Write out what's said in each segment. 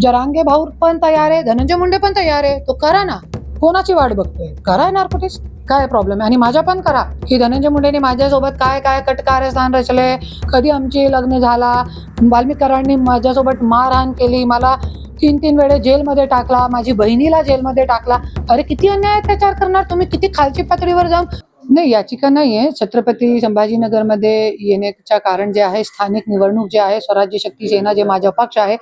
जरांगे भाऊ पण तयार आहे धनंजय मुंडे पण तयार आहे. तो करा ना. कोणाची वाट बघतोय? करा नार्कोटिक्स काय प्रॉब्लेम आहे? आणि माझ्या पण करा. की धनंजय मुंडेने माझ्यासोबत काय काय कटकारस्थान रचले? कधी आमची लग्न झाला? वाल्मिकरांनी माझ्यासोबत मारहाण केली. मला तीन तीन वेळे जेलमध्ये टाकला. माझी बहिणीला जेलमध्ये टाकला. अरे किती अन्याय अत्याचार करणार? तुम्ही किती खालची पातळीवर जाऊन नाही याचिका नाही आहे छत्रपती संभाजीनगरमध्ये येण्याचं कारण जे आहे स्थानिक निवडणूक जे आहे स्वराज्य शक्ती सेना जे माझा पक्ष आहे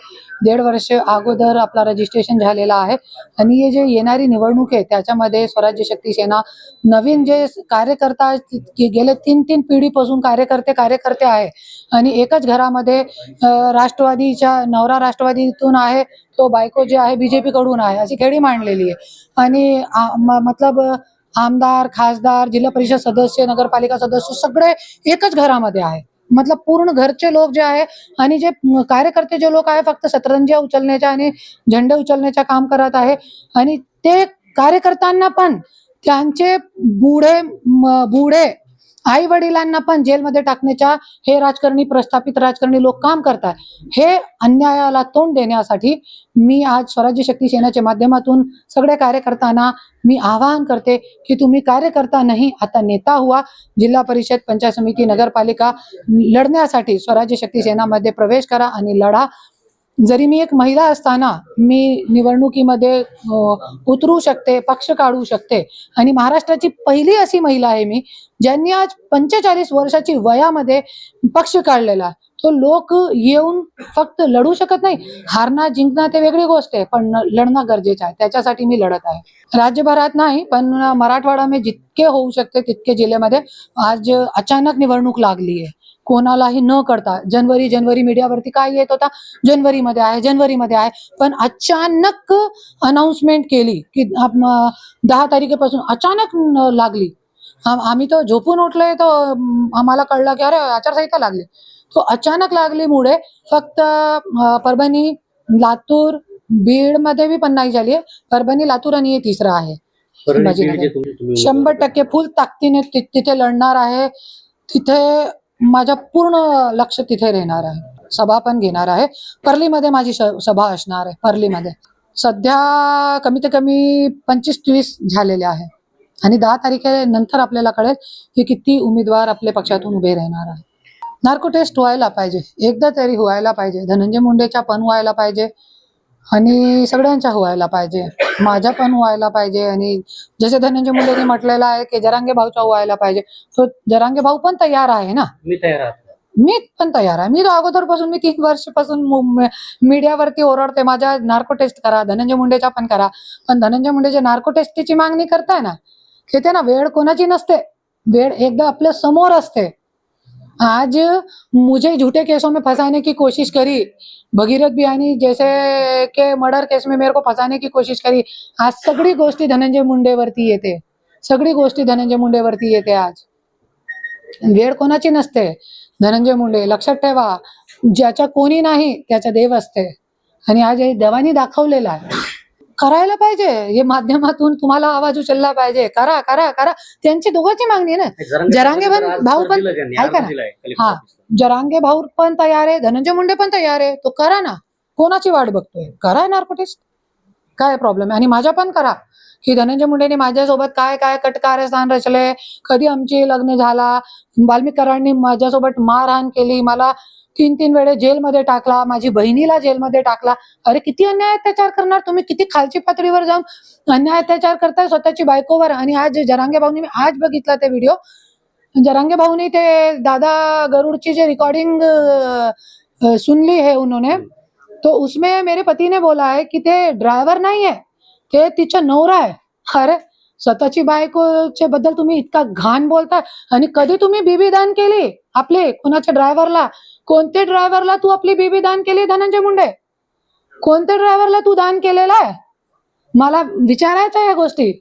दीड वर्ष अगोदर आपला रजिस्ट्रेशन झालेला आहे. आणि हे जे येणारी निवडणूक आहे त्याच्यामध्ये स्वराज्य शक्ती सेना नवीन जे कार्यकर्ता गेले तीन तीन पिढीपासून कार्यकर्ते कार्यकर्ते आहे. आणि एकच घरामध्ये राष्ट्रवादीच्या नवरा राष्ट्रवादीतून आहे तो बायको जे आहे बीजेपी कडून आहे अशी खेळी मांडलेली आहे. आणि मतलब आमदार खासदार जिल्हा परिषद सदस्य नगरपालिका सदस्य सगळे एकच घरामध्ये आहे. मतलब पूर्ण घरचे लोक जे आहे आणि जे कार्यकर्ते जे लोक आहे फक्त सतरंज्या उचलण्याच्या आणि झेंडे उचलण्याच्या काम करत आहे. आणि ते कार्यकर्त्यांना पण त्यांचे बुढे म- बुढे आई वडिलांना पण जेलमध्ये टाकण्याच्या हे राजकारणी प्रस्थापित राजकारणी लोक काम करतात. हे अन्यायाला तोंड देण्यासाठी मी आज स्वराज्य शक्ती सेनेच्या माध्यमातून सगळ्या कार्यकर्त्यांना मी आवाहन करते की तुम्ही कार्यकर्ता नाही आता नेता हुआ. जिल्हा परिषद पंचायत समिती नगरपालिका लढण्यासाठी स्वराज्य शक्ती सेनामध्ये प्रवेश करा आणि लढा. जरी मी एक महिला असताना मी निवडणुकीमध्ये उतरू शकते पक्ष काढू शकते आणि महाराष्ट्राची पहिली अशी महिला आहे मी ज्यांनी आज पंचेचाळीस वर्षाची वयामध्ये पक्ष काढलेला तो लोक येऊन फक्त लढू शकत नाही. हारणं जिंकणं ते वेगळी गोष्ट आहे पण लढणं गरजेचं आहे. त्याच्यासाठी मी लढत आहे. राज्यभरात नाही पण मराठवाडा मी जितके होऊ शकते तितके जिल्ह्यामध्ये आज अचानक निवडणूक लागली आहे. कोणालाही न करता जनवरी जनवरी मीडियावरती काय येत होता? जनवरीमध्ये आहे जनवरीमध्ये आहे. पण अचानक अनाउन्समेंट केली की दहा तारखेपासून अचानक लागली. आम- आम्ही तर झोपून उठलोय तर अम, आम्हाला कळलं की अरे आचारसंहिता लागली. तो अचानक लागलीमुळे फक्त परभणी लातूर बीडमध्ये बी पण नाही झाली परभणी लातूर आणि हे तिसरं आहे. शंभर टक्के फुल ताकदीने ति- तिथे लढणार आहे. तिथे माझ्या पूर्ण लक्ष तिथे राहणार आहे. सभा पण घेणार आहे. परलीमध्ये माझी सभा असणार आहे परलीमध्ये. सध्या कमीत कमी पंचवीस तीस झालेले आहे. आणि दहा तारखेनंतर आपल्याला कळेल की किती उमेदवार आपल्या पक्षातून उभे राहणार आहे. नार्को टेस्ट व्हायला पाहिजे. एकदा तरी व्हायला पाहिजे. धनंजय मुंडेच्या पण व्हायला पाहिजे. आणि सगळ्यांच्या व्हायला पाहिजे. माझ्या पण व्हायला पाहिजे आणि जसे धनंजय मुंडेने म्हटलेलं आहे की जरांगे भाऊचा व्हायला पाहिजे. तो जरांगे भाऊ पण तयार आहे ना? मी तयार मी पण तयार आहे. मी अगोदरपासून मी तीन वर्षापासून मीडियावरती ओरडते माझ्या नार्को टेस्ट करा धनंजय मुंडेच्या पण करा. पण धनंजय मुंडेच्या नार्को टेस्टची मागणी करताय ना घेते ना वेळ कोणाची नसते. वेळ एकदा आपल्यासमोर असते. आज मुझे झूठे केसों में फंसाने की कोशिश करी। भगीरथ बियानी जैसे के मर्डर केस में मेरे को फंसाने की कोशिश करी। आज सगळी गोष्टी धनंजय मुंडेवरती येते सगळी गोष्टी धनंजय मुंडेवरती येते आज। वेळ कोणाची नसते? धनंजय मुंडे लक्षात ठेवा ज्याच्या कोणी नाही त्याचा देव असते. आणि आज हे देवानी दाखवलेला आहे. करायला पाहिजे. हे माध्यमातून तुम्हाला आवाज उचलला पाहिजे. करा करा करा. त्यांची दोघांची मागणी आहे ना. जरांगे पण- भाऊ पण- ऐका ना. हा. जरांगे भाऊ पण तयार आहे. धनंजय मुंडे पण तयार आहे. तो करा ना. कोणाची वाट बघतोय? करा नार्कोटिस्ट काय प्रॉब्लेम आहे? आणि माझ्या पण करा. की धनंजय मुंडेने माझ्यासोबत काय काय कटकारस्थान रचले? कधी आमची लग्न झाला? वाल्मिकरांनी माझ्यासोबत मारहाण केली? मला तीन तीन वेळे जेलमध्ये टाकला माझी बहिणीला जेलमध्ये टाकला. अरे किती अन्याय अत्याचार करणार? तुम्ही किती खालची पातळीवर जाऊन अन्याय अत्याचार करताय स्वतःची बायकोवर? आणि आज जरांगे भाऊनी मी आज बघितला ते व्हिडिओ. जरांगे भाऊनी ते दादा गरुड़ची जे रिकॉर्डिंग सुनली है उन्होंने तो उसमें मेरे पति ने बोला है की ते ड्रायव्हर नाही आहे. ते तिचा नवरा आहे. अरे स्वतःची बायकोच्या बद्दल तुम्ही इतका घाण बोलताय. आणि कधी तुम्ही बीबी दान केली आपले कुणाच्या ड्रायव्हरला कोणत्या ड्रायव्हरला तू आपली बीबी दान केली धनंजय मुंडे? कोणत्या ड्रायव्हरला तू दान केलेला आहे? मला विचारायचं आहे या गोष्टी